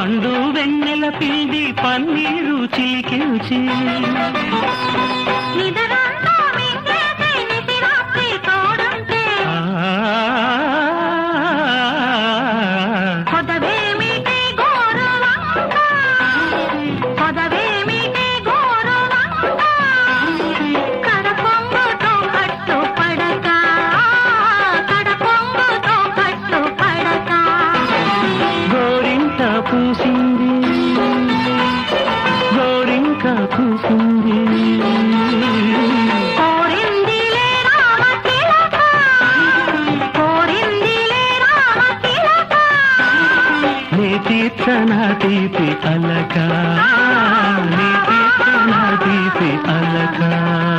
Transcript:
పండు వెన్నెల పిండి పన్నీరు చిలికించి కూసింది గోరింకా కూసింది. తీర్థనా తీపి అలకా. నీ తీర్థనా తీపి అలకా.